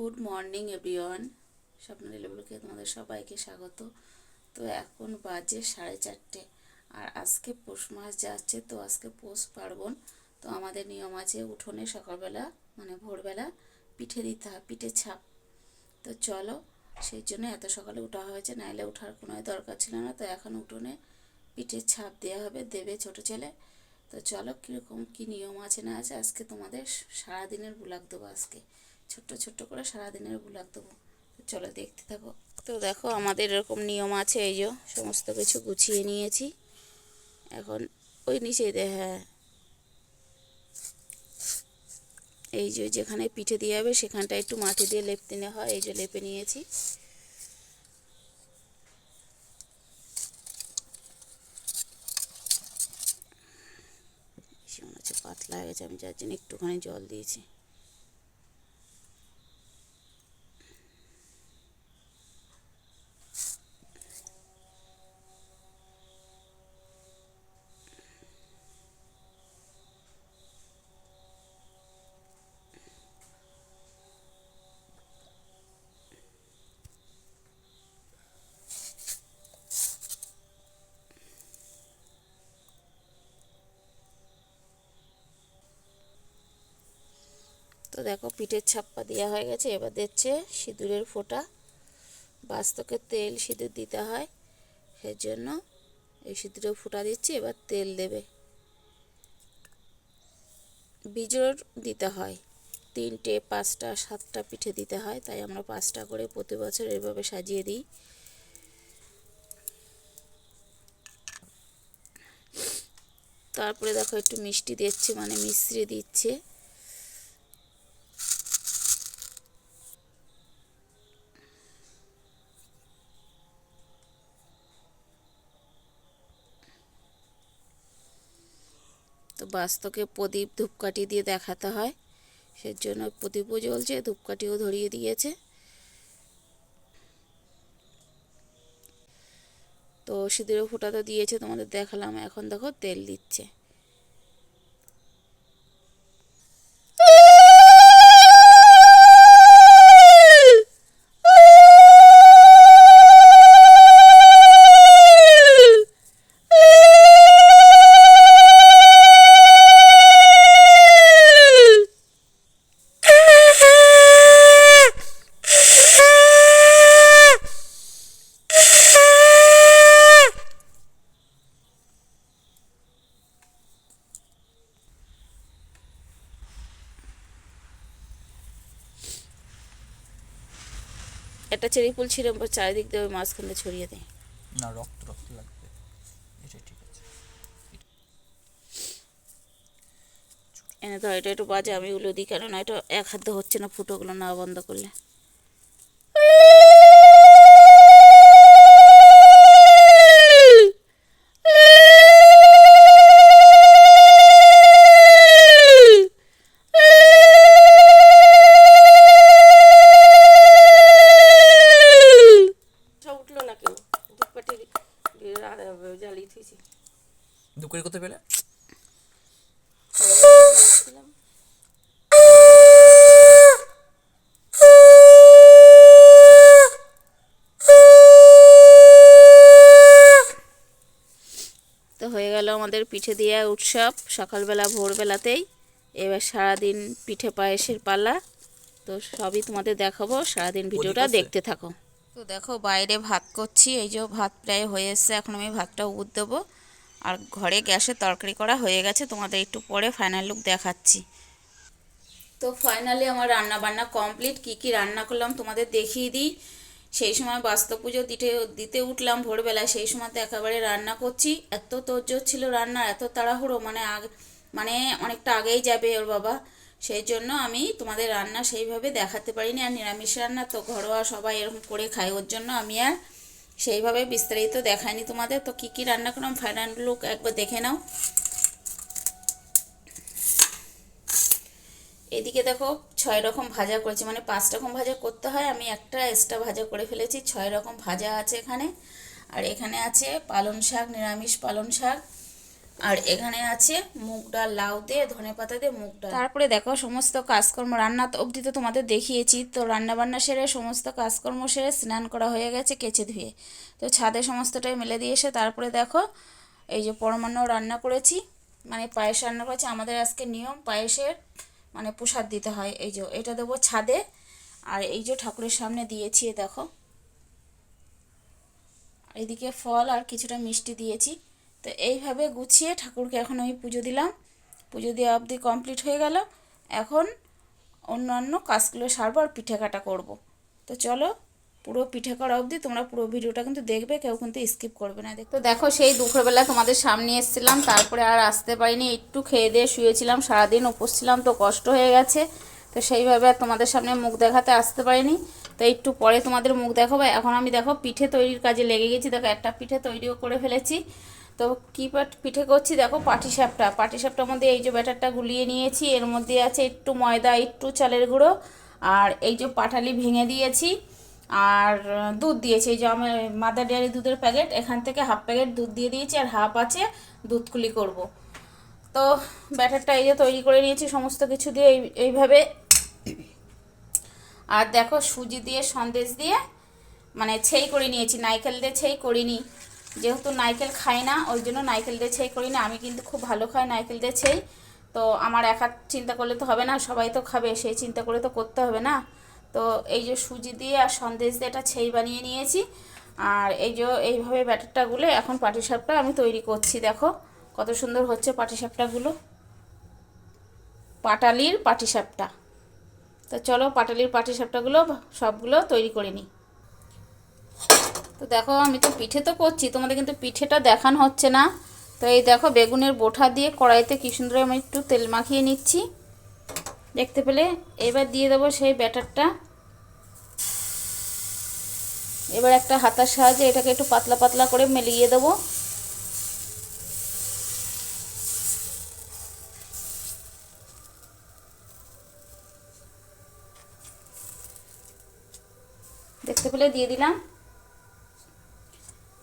Good morning, everyone. স্বপ্নের লেবুকে তোমাদের সবাইকে স্বাগত। তো এখন বাজে সাড়ে চারটে, আর আজকে পৌষ মাস যাচ্ছে, তো আজকে পৌষ পার্বণ। তো আমাদের নিয়ম আছে উঠোনে সকালবেলা মানে ভোরবেলা পিঠে দিতে হয়, পিঠে ছাপ। তো চলো, সেই জন্য এত সকালে ওঠা হয়েছে, নাইলে ওঠার কোনো দরকার ছিল না। তো এখন উঠোনে পিঠের ছাপ দেওয়া হবে দেবে ছোট ছেলে। তো চলো, কীরকম কী নিয়ম আছে না আছে, আজকে তোমাদের সারাদিনের ব্লগ দেবো আজকে। ছোট্ট ছোট্ট করে সারাদিনের ব্লগ দেবো। চলো দেখতে থাকো। তো দেখো আমাদের এরকম নিয়ম আছে, এই যে সমস্ত কিছু গুছিয়ে নিয়েছি। এখন ওই নিচে হ্যাঁ। এই যে যেখানে পিঠে দিয়ে হবে সেখানটা একটু মাটি দিয়ে লেপতে নেওয়া হয়, এই যে লেপে নিয়েছি। পাতলা হয়ে গেছে, আমি যার জন্য একটুখানি জল দিয়েছি। দেখো পিঠের ছাপ্পা দেওয়া হয়ে গেছে, এবার দিচ্ছে সিঁদুরের ফোঁটা। বাস্তকে তেল সিঁদুর দিতে হয়, সেই জন্য এই সিঁদুরের ফোঁটা দিচ্ছি, এবার তেল দেবে। বীজর দিতে হয়, তিনটে, পাঁচটা, সাতটা পিঠে দিতে হয়, তাই আমরা পাঁচটা করে প্রতি বছর এভাবে সাজিয়ে দিই। তারপরে দেখো একটু মিষ্টি দিচ্ছে মানে মিশ্রি দিচ্ছে। বাস্তকে প্রদীপ ধূপকাঠি দিয়ে দেখাতে হয়। সেই জন্য প্রদীপও জ্বলছে, ধূপকাঠিও ধরিয়ে দিয়েছে। তো সিঁদুরে ফোঁটা তো দিয়েছে তোমাদের দেখালাম, এখন দেখো তেল দিচ্ছে। একটা চেরি ফুল ছিঁড়ে চারিদিক দিয়ে ওই মাঝখান দিয়ে ছড়িয়ে দেয়। না রক্ত রক্ত লাগবে। এটা ঠিক আছে। এনে তো এটা একটু বাজে আমি ওগুলো দিই কেননা এটা এক হাতে হচ্ছে না ফুটোগুলো না বন্ধ করলে সব উঠল না কেউ ধূপকাঠি জ্বালিয়ে থুইছি দুপুরে করতে পেলে তো হয়ে গেল আমাদের পিঠে দেওয়া উৎসব সকালবেলা ভোরবেলাতেই। এবার সারাদিন পিঠে পায়েসের পালা। তো সবই তোমাদের দেখাবো। সারাদিন ভিডিওটা দেখতে থাকো। তো দেখো বাইরে ভাত করছি। এই যে ভাত প্রায় হয়ে এসছে। এখন আমি ভাতটা উদ দেবো। আর ঘরে গ্যাসে তরকারি করা হয়ে গেছে। তোমাদের একটু পরে ফাইনাল লুক দেখাচ্ছি। তো ফাইনালি আমার রান্না বান্না কমপ্লিট কি কি রান্না করলাম তোমাদের দেখিয়ে দিই। সেই সময় বাস্তব পুজো দিতে দিতে উঠলাম ভোরবেলায়। সেই সময় তো একেবারে রান্না করছি। এত তোরজোর ছিল রান্না, এত তাড়াহুড়ো মানে আগ মানে অনেকটা আগেই যাবে ওর বাবা। সেই জন্য আমি তোমাদের রান্না সেইভাবে দেখাতে পারিনি। আর নিরামিষ রান্না তো ঘরোয়া সবাই এরকম করে খায়, ওর জন্য আমি আর সেইভাবে বিস্তারিত দেখাইনি তোমাদের। তো কী কী রান্না করলাম ফাইনাল লুক একবার দেখে নাও। এদিকে দেখো ছয় রকম ভাজা করেছি মানে পাঁচ রকম ভাজা করতে হয়, আমি একটা এক্সট্রা ভাজা করে ফেলেছি, ছয় রকম ভাজা আছে এখানে। আর এখানে আছে পালং শাক, নিরামিষ পালং শাক, আর এখানে আছে মুগ ডাল, লাউ দিয়ে, ধনে পাতা দিয়ে মুগ ডাল। তারপরে দেখো সমস্ত কাজকর্ম, রান্না তো অবধি তো তোমাদের দেখিয়েছি, তো রান্নাবান্না সেরে সমস্ত কাজকর্ম সেরে স্নান করা হয়ে গেছে, কেচে ধুয়ে। তো ছাদে সমস্তটাই মেলে দিয়ে এসে তারপরে দেখো এই যে পরমান্ন রান্না করেছি মানে পায়েস রান্না করেছি, আমাদের আজকে নিয়ম, পায়েসের মানে প্রসাদ দিতে হয়। এই যে, এটা দেবো ছাদে। আর এই যে ঠাকুরের সামনে দিয়েছি দেখো। এদিকে ফল আর কিছুটা মিষ্টি দিয়েছি। তো এইভাবে গুছিয়ে ঠাকুরকে এখন আমি পুজো দিলাম। পুজো দেওয়া অবধি কমপ্লিট হয়ে গেল। এখন অন্যান্য কাজগুলো সারবো আর পিঠে কাটা করব। তো চলো পুরো পিঠে করা অবধি তোমরা পুরো ভিডিওটা কিন্তু দেখবে, কেউ কিন্তু স্কিপ করবে না। দেখো দেখো, সেই দুপুরবেলা তোমাদের সামনে এসেছিলাম, তারপরে আর আসতে পারিনি, একটু খেয়ে দিয়ে শুয়েছিলাম, সারাদিন উপোস ছিলাম, তো কষ্ট হয়ে গেছে। তো সেইভাবে আর তোমাদের সামনে মুখ দেখাতে আসতে পারিনি। তো একটু পরে তোমাদের মুখ দেখাবো। এখন আমি দেখো, পিঠে তৈরির কাজে লেগে গেছি। দেখো, একটা পিঠে তৈরিও করে ফেলেছি। তো কী পিঠে করছি দেখো, পাটিসাপটা। পাটিসাপটার মধ্যে এই যে ব্যাটারটা গুলিয়ে নিয়েছি, এর মধ্যে আছে একটু ময়দা, একটু চালের গুঁড়ো, আর এই যে পাটালি ভেঙে দিয়েছি। আর দুধ দিয়েছি। এই যে আমার মাদার ডেয়ারি দুধের প্যাকেট, এখান থেকে হাফ প্যাকেট দুধ দিয়ে দিয়েছি আর হাফ আছে দুধ কুলি করব। তো ব্যাটারটা এই যে তৈরি করে নিয়েছি, সমস্ত কিছু দিয়ে এই, এইভাবে। আর দেখো, সুজি দিয়ে সন্দেশ দিয়ে মানে ছেই করে নিয়েছি। নাইকেল দিয়ে ছেই করিনি। যেহেতু নাইকেল খাই না, ওই জন্য নাইকেল দিয়ে ছেই করি না আমি কিন্তু খুব ভালো খাই নাইকেল দিয়ে ছেই। তো আমার একা চিন্তা করলে তো হবে না, সবাই তো খাবে, সেই চিন্তা করে তো করতে হবে না। তো এই যে সুজি দিয়ে আর সন্দেশ দিয়ে এটা ছেই বানিয়ে নিয়েছি। আর এই যে এইভাবে ব্যাটারটা গুলে এখন পাটিসাপটা আমি তৈরি করছি, দেখো কত সুন্দর হচ্ছে পাটিসাপটাগুলো পাটালির পাটিসাপটা তো চলো পাটালির পাটিসাপটাগুলো সবগুলো তৈরি করে নিই। তো দেখো আমি তো পিঠে তো করছি, তোমাদের কিন্তু পিঠেটা দেখানো হচ্ছে না। তো এই দেখো বেগুনের বোঠা দিয়ে কড়াইতে কি সুন্দর আমি একটু তেল মাখিয়ে নিচ্ছি। দেখতে পেলে? এবার দিয়ে দেবো সেই ব্যাটারটা। এবার একটা হাতার সাহায্যে এটাকে একটু পাতলা পাতলা করে মেলিয়ে দেবো। দেখতে পেলে? দিয়ে দিলাম।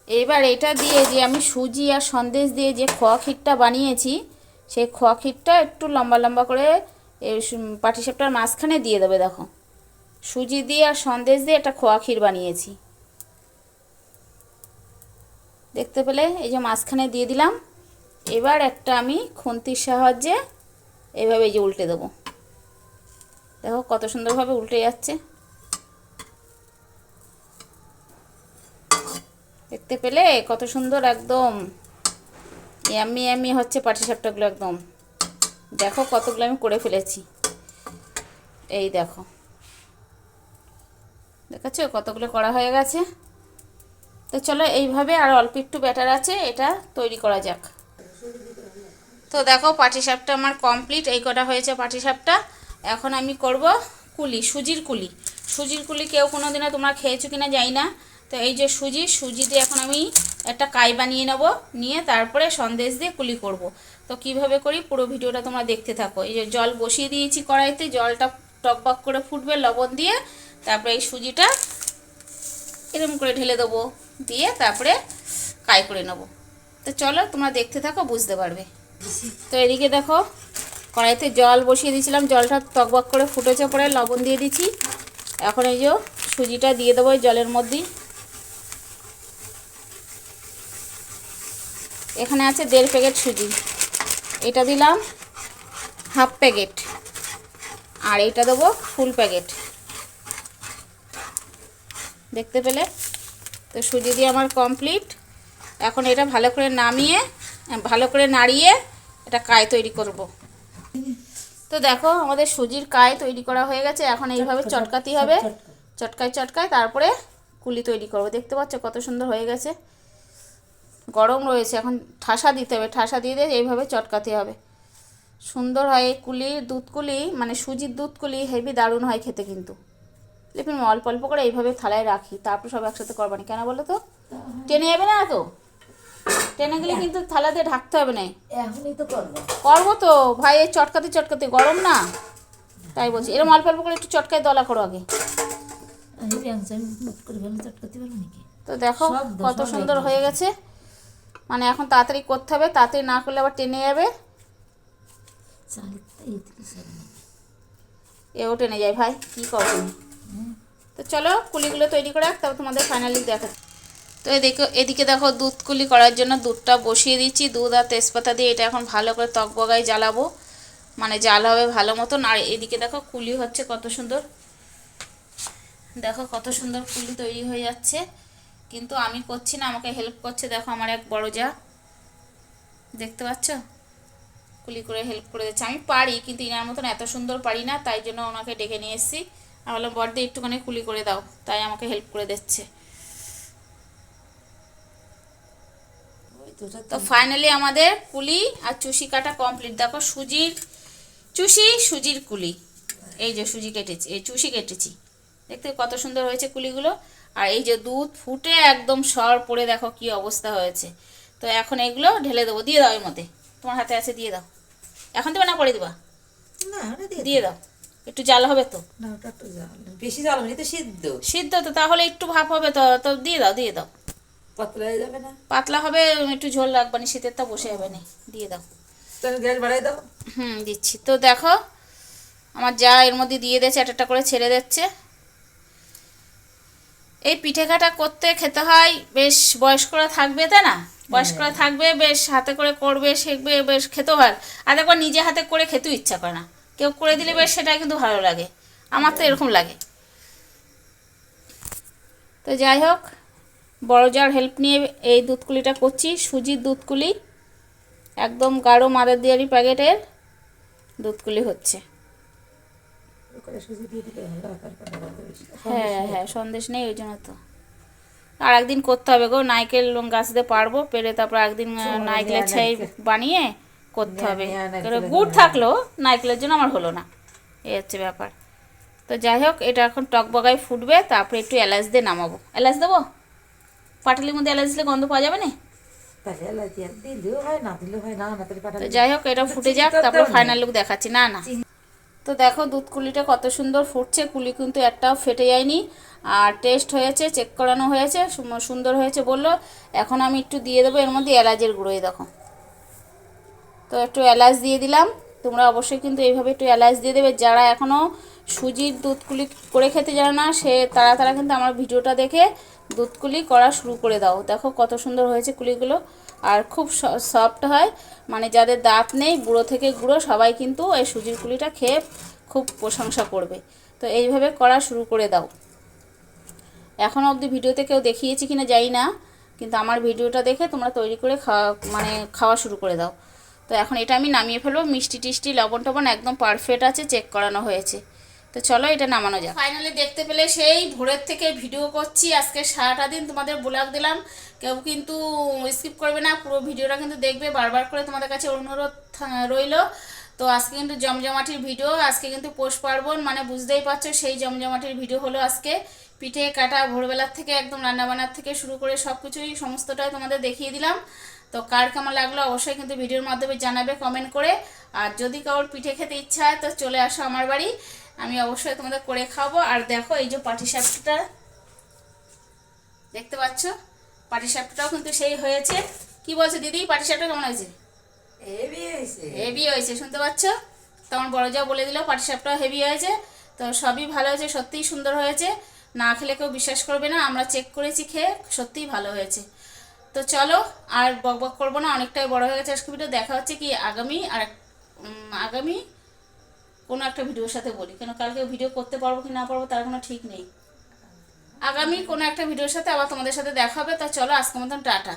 এবার এটা দিয়ে যে আমি সুজি আর সন্দেশ দিয়ে যে খোয়া ক্ষীরটা বানিয়েছি, সেই খোয়া ক্ষীরটা একটু লম্বা লম্বা করে পাটিসাপটার মাঝখানে দিয়ে দেবে, দেখো। সুজি দিয়ে আর সন্দেশ দিয়ে একটা খোয়া ক্ষীর বানিয়েছি। দেখতে পেলে? এই যে মাঝখানে দিয়ে দিলাম। এবার একটা আমি খুন্তির সাহায্যে এভাবে এই যে উল্টে দেবো। দেখো কত সুন্দরভাবে উল্টে যাচ্ছে। দেখতে পেলে? কত সুন্দর একদম। ইয়ামি ইয়ামি হচ্ছে পাটিসাপটাগুলো একদম। দেখো কতগুলো আমি করে ফেলেছি। এই দেখো। দেখাচ্ছ কতগুলো করা হয়ে গেছে? তো চলো এইভাবে আর অল্প একটু ব্যাটার আছে, এটা তৈরি করা যাক। তো দেখো পাটিসাপটা আমার কমপ্লিট এই কটা হয়েছে পাটিসাপটা এখন আমি করব কুলি, সুজির কুলি। সুজির কুলি কেউ কোনো দিনও তোমরা খেয়েছো কিনা জানি না। তো এই যে সুজি সুজি দিয়ে এখন আমি একটা কাই বানিয়ে নেব, নিয়ে তারপরে সন্দেশ দিয়ে কুলি করব। তো কীভাবে করি? পুরো ভিডিওটা তোমরা দেখতে থাকো। এই যে জল বসিয়ে দিয়েছি কড়াইতে, জলটা টকবক করে ফুটবে লবণ দিয়ে, তারপরে এই সুজিটা এরকম করে ঢেলে দেবো, দিয়ে তারপরে কাই করে নেব। তো চলো তোমরা দেখতে থাকো, বুঝতে পারবে। তো এদিকে দেখো, কড়াইতে জল বসিয়ে দিয়েছিলাম, জলটা টকবক করে ফুটেছে পরে লবণ দিয়ে দিচ্ছি। এখন এই যে সুজিটা দিয়ে দেবো জলের মধ্যেই। এখানে আছে দেড় প্যাকেট সুজি। এটা দিলাম হাফ প্যাকেট। আর এটা দেবো ফুল প্যাকেট। দেখতে পেলে? তো সুজি দিয়ে আমার কমপ্লিট। এখন এটা ভালো করে নামিয়ে ভালো করে নাড়িয়ে এটা কায় তৈরি করব। তো দেখো আমাদের সুজির কায় তৈরি করা হয়ে গেছে। এখন এইভাবে চটকাতে হবে। চটকায় চটকায় তারপরে কুলি তৈরি করব। দেখতে পাচ্ছ কত সুন্দর হয়ে গেছে। গরম রয়েছে এখন ঠাসা দিতে হবে ঠাসা দিয়ে দিয়ে এইভাবে চটকাতে হবে। সুন্দর হয় এই কুলি দুধ কুলি মানে সুজির দুধ কুলি হেভি দারুণ হয় খেতে কিন্তু। লিপিন অল্প অল্প করে এইভাবে থালায় রাখি তারপর সব একসাথে করবানি। কেন বলো তো? টেনে যাবে না তো? টেনে গেলে কিন্তু থালা দিয়ে ঢাকতে হবে না। এখনই তো করব। করব তো ভাই এই চটকাতে চটকাতে গরম না? তাই বলছি এরকম অল্প অল্প করে একটু চটকায় দলা করো আগে। তো দেখো কত সুন্দর হয়ে গেছে। মানে এখন তাড়াতাড়ি করতে হবে, তাড়াতাড়ি না করলে আবার টেনে যাবে। এও টেনে যায়, ভাই, কী করো তুমি তো চলো কুলিগুলো তৈরি করে রাখ, তারপর তোমাদের ফাইনালি দেখা তো এদিকে এদিকে দেখো দুধ কুলি করার জন্য দুধটা বসিয়ে দিচ্ছি, দুধ আর তেজপাতা দিয়ে এটা এখন ভালো করে তক বগায় জ্বালাবো। মানে জাল হবে ভালো মতন, আর এদিকে দেখো কুলি হচ্ছে কত সুন্দর। দেখো কত সুন্দর কুলি তৈরি হয়ে যাচ্ছে। কিন্তু আমি করছি না আমাকে হেল্প করছে দেখো আমার এক বড় যা। দেখতে পাচ্ছ? কুলি করে হেল্প করে দিচ্ছে। আমি পারি কিন্তু ইনার মতন এত সুন্দর পারি না তাই জন্য ওনাকে ডেকে নিয়ে এসেছি। আমি বললাম বড়দি একটুখানি কুলি করে দাও তাই আমাকে হেল্প করে দিচ্ছে। তো ফাইনালি আমাদের কুলি আর চুষি কাটা কমপ্লিট দেখো সুজির চুষি সুজির কুলি। এই যে সুজি কেটেছি এই চুষি কেটেছি। দেখতে কত সুন্দর হয়েছে কুলিগুলো। আর এই যে দুধ ফুটে একদম সর পড়ে দেখো কি অবস্থা হয়েছে। তো এখন এগুলো ঢেলে দেবো দিয়ে দাও এর মধ্যে। তোমার হাতে আছে দিয়ে দাও। এখন দেবে না পরে দিবা? না দিয়ে দাও। একটু জাল হবে তো। বেশি জাল হলে তো সিদ্ধ। সিদ্ধ তো তাহলে একটু ভাপ হবে তো তো দিয়ে দাও দিয়ে দাও। পাতলা হয়ে যাবে না? পাতলা হবে একটু ঝোল রাখবানি শীতের তা বসে যাবে না। দিয়ে দাও। তাহলে গ্যাস বাড়াই দাও। হুম দিচ্ছি। তো দেখো আমার যা এর মধ্যে দিয়ে দিয়েছে একটা করে ছেড়ে দিচ্ছে। এই পিঠে কাটা করতে খেতে হয় বেশ বয়স্করা থাকবে তাই না? বয়স্করা থাকবে বেশ হাতে করে করবে শিখবে বেশ খেতেও হয় আর একবার নিজে হাতে করে খেতেও ইচ্ছা করে না। কেউ করে দিলে বেশ সেটাই কিন্তু ভালো লাগে। আমার তো এরকম লাগে। তো যাই হোক বড় যার হেল্প নিয়ে এই দুধকুলিটা করছি। সুজির দুধকুলি একদম গাঢ় মাদার দিয়ারি প্যাকেটের দুধকুলি হচ্ছে। করে সুজি দিয়ে দিলে ভালো হয়। হ্যাঁ সন্দেশ নেই ওই জন্য তো। আর একদিন করতে হবে গো নারকেল গাছ দিয়ে পারব পেরে তারপর একদিন নেয়া ছাই বানিয়ে করতে হবে। গুড় নেয়া। থাকলেও নারকেলের জন্য। আমার হলো না। এই হচ্ছে ব্যাপার। তো যাই হোক এটা এখন টক বগায় ফুটবে তারপরে একটু এলাচ দিয়ে নামাবো। এলাচ দেবো? পাটালির মধ্যে এলাচ দিলে গন্ধ পাওয়া যাবে না? যাই হোক এটা ফুটে যাক তারপর ফাইনাল লুক দেখাচ্ছি। না না। তো দেখো দুধ কুলিটা কত সুন্দর ফুটছে, কুলি কিন্তু একটাও ফেটে যায়নি। আর টেস্ট হয়েছে চেক করানো হয়েছে সুন্দর হয়েছে বলল। এখন আমি একটু দিয়ে দেবো, এর মধ্যে এলাচের গুঁড়োই দেখো। তো একটু এলাচ দিয়ে দিলাম। তোমরা অবশ্যই কিন্তু এইভাবে একটু এলাচ দিয়ে দেবে। যারা এখনও সুজির দুধকুলি করে খেতে জানে না, সে তারা তারা কিন্তু আমার ভিডিওটা দেখে দুধকুলি করা শুরু করে দাও। দেখো কত সুন্দর হয়েছে কুলিগুলো। আর খুব সফট হয়। মানে যাদের দাঁত নেই বুড়ো থেকে গুঁড়ো, সবাই কিন্তু এই সুজির কুলিটা খেয়ে খুব প্রশংসা করবে। তো এইভাবে করা শুরু করে দাও। এখনও অবধি ভিডিওতে কেউ দেখিয়েছি কিনা জানি না, কিন্তু আমার ভিডিওটা দেখে তোমরা তৈরি করে খাওয়া মানে খাওয়া শুরু করে দাও। তো এখন এটা আমি নামিয়ে ফেলব। মিষ্টি টিষ্টি, লবণ টবণ একদম পারফেক্ট আছে চেক করানো হয়েছে। তো চলো এটা নামানো যাক। ফাইনালি দেখতে পেলে সেই ভোরের থেকে ভিডিও করছি, আজকে সারাটা দিন তোমাদের ব্লগ দিলাম। কেউ কিন্তু স্কিপ করবে না, পুরো ভিডিওটা কিন্তু দেখবে, বারবার করে তোমাদের কাছে অনুরোধ রইল। তো আজকে কিন্তু জমজমাটির ভিডিও আজকে কিন্তু পৌষ পার্বণ মানে বুঝতেই পারছ সেই জমজমাটির ভিডিও হলো আজকে। পিঠে কাটা, ভোরবেলার থেকে একদম রান্নাবান্নার থেকে শুরু করে সব কিছুই সমস্তটাই তোমাদের দেখিয়ে দিলাম। তো কার কেমন লাগল অবশ্যই কিন্তু ভিডিওর মাধ্যমে জানাবে কমেন্ট করে। আর যদি কারোর পিঠে খেতে ইচ্ছা হয়, তো চলে আসো আমার বাড়ি। আমি অবশ্যই তোমাদের করে খাওয়াবো আর দেখো এই যে পাটি সাপটা দেখতে পাচ্ছ? পাটি সাপটাও কিন্তু সেই হয়েছে। কি বলছো দিদি? পাটি সাপটা কেমন হয়েছে? হেভি হয়েছে। হেভি হয়েছে শুনতে পাচ্ছ? তখন বড় যা বলে দিল পাটিসাপটাও হেভি হয়েছে। তো সবই ভালো হয়েছে সত্যিই সুন্দর হয়েছে। না খেলে কেউ বিশ্বাস করবে না আমরা চেক করেছি খেয়ে সত্যিই ভালো হয়েছে। তো চলো আর বক বক করব না অনেকটাই বড় হয়ে গেছে আজকে ভিডিও দেখা হচ্ছে কি আগামী আর এক- আগামী কোনো একটা ভিডিওর সাথে বলি। কেন কালকে ভিডিও করতে পারব কি না পারব তার কোনো ঠিক নেই। আগামী কোনো একটা ভিডিওর সাথে আবার তোমাদের সাথে দেখা হবে, তা চলো আজকের মতন টাটা।